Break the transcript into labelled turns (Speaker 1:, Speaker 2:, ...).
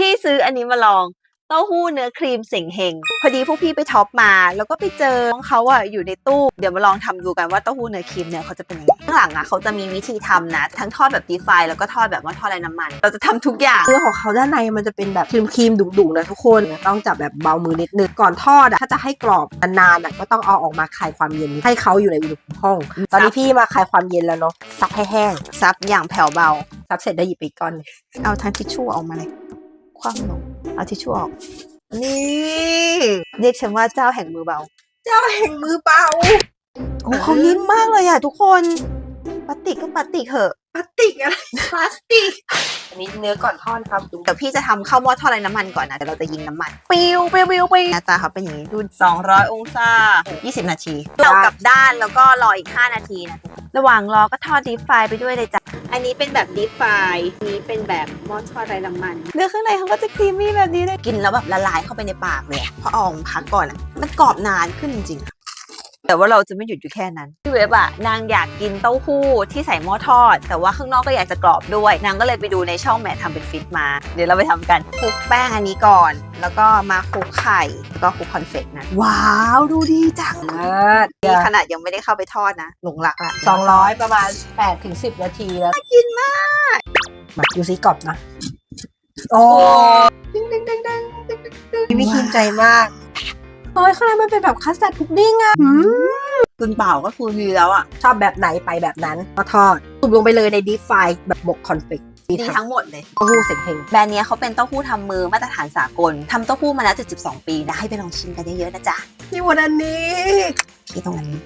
Speaker 1: พี่ซื้ออันนี้มาลองเต้าหู้เนื้อครีมเสงเฮงพอดีพวกพี่ไปท็อปมา แล้วก็ไปเจอของเขาอะอยู่ในตู้เดี๋ยวมาลองทำดูกันว่าเต้าหู้เนื้อครีมเนี่ยเขาจะเป็นยังไงข้างหลังอะเขาจะมีวิธีทำนะ ทั้งทอดแบบดีฟายแล้วก็ทอดแบบว่าทอดไร้น้ำมัน เราจะทำทุกอย่าง
Speaker 2: เนื้อของเขาด้านในมันจะเป็นแบบครีมครีมๆดุๆนะทุกคนต้องจับแบบเบามือนิดนึงก่อนทอดอะถ้าจะให้กรอบนานๆอะก็ต้องเอาออกมาคลายความเย็นให้เขาอยู่ในอุณหภูมิห้อง ตอนนี้พี่มาคลายความเย็นแล้วเนาะซักให้แห้ง
Speaker 1: ซับอย่างแผ่วเบา
Speaker 2: ซักเสร็จได้หยิบไปอีกก้อนหนึ่ง
Speaker 1: เอาทั้งทิชชู่ออกมาเลย คว่ำลงเอาทิชชู่ออก นี่เรียกฉันว่าเจ้าแห่งมือเบา
Speaker 2: เจ้าแห่งมือเบา
Speaker 1: โอ้เขานิ่มมากเลยอะทุกคนพลาสติกก็พลาสติกเหอะ
Speaker 2: พลาสติกอะไร
Speaker 1: พลาสติก
Speaker 2: อันนี้เนื้อก่อนทอดครับดู
Speaker 1: เดี๋ยวพี่จะทำข้าวหม้อทอดไร้น้ำมันก่อนนะเดี๋ยวเราจะยิงน้ำมัน ปิวปิวปิวปิวหน้าตาเขาเป็นอย่างนี้ดู200 องศา 20 นาทีเรากลับด้านแล้วก็รออีก 5 นาทีนะระหว่างรอก็ทอดดีฟไฟไปด้วยเลยจ้ะ อันนี้เป็นแบบดีฟายนี้เป็นแบบหม้อทอดไร้น้ำมัน เนื้อข้างในเขาก็จะครีมมี่แบบนี้เลย กินแล้วแบบละลายเข้าไปในปากเลยพอออกพักก่อนอะมันกรอบนานขึ้นจริงๆ แต่ว่าเราจะไม่หยุดอยู่แค่นั้นพี่เว็บอะนางอยากกินเต้าหู้ที่ใส่หม้อทอด แต่ว่าข้างนอกก็อยากจะกรอบด้วย นางก็เลยไปดูในช่องแม่ทำเป็นฟิตมา เดี๋ยวเราไปทำกันคลุกแป้งอันนี้ก่อน แล้วก็มาคลุกไข่แล้วก็คลุกคอนเฟกต์นะ ว้าวดูดีจัง
Speaker 2: เลิศ
Speaker 1: นี่ขนาดยังไม่ได้เข้าไปทอดนะหลงรักละ
Speaker 2: สองร้อยประมาณแปดถึงสิบนาทีแล้วกินมากมาดูซิกรอบนะโอ้ดึงดึงดึงดึงดึงดึงดึงไม่คิดใจมาก โอ้ยข้างในมันเป็นแบบคัสตาร์ดพุดดิ้งอะ
Speaker 1: ตุนเปล่าก็คือดีแล้วอะ
Speaker 2: ชอบแบบไหนไปแบบนั้นก็ทอดตุบลงไปเลยในดีฟายแบบหมกคอนเฟกมี
Speaker 1: ดี
Speaker 2: ทั้
Speaker 1: ทั้
Speaker 2: ง
Speaker 1: งหมดเลย
Speaker 2: เต้าหู้เสงเฮง
Speaker 1: แบรนด์เนี้ยเขาเป็นเต้าหู้ทำมือมาตรฐานสากลทำเต้าหู้มาแล้ว 72 ปีนะให้ไปลองชิมกันเยอะๆนะจ๊ะ
Speaker 2: นี่วันนี้
Speaker 1: ที่ตรงนี้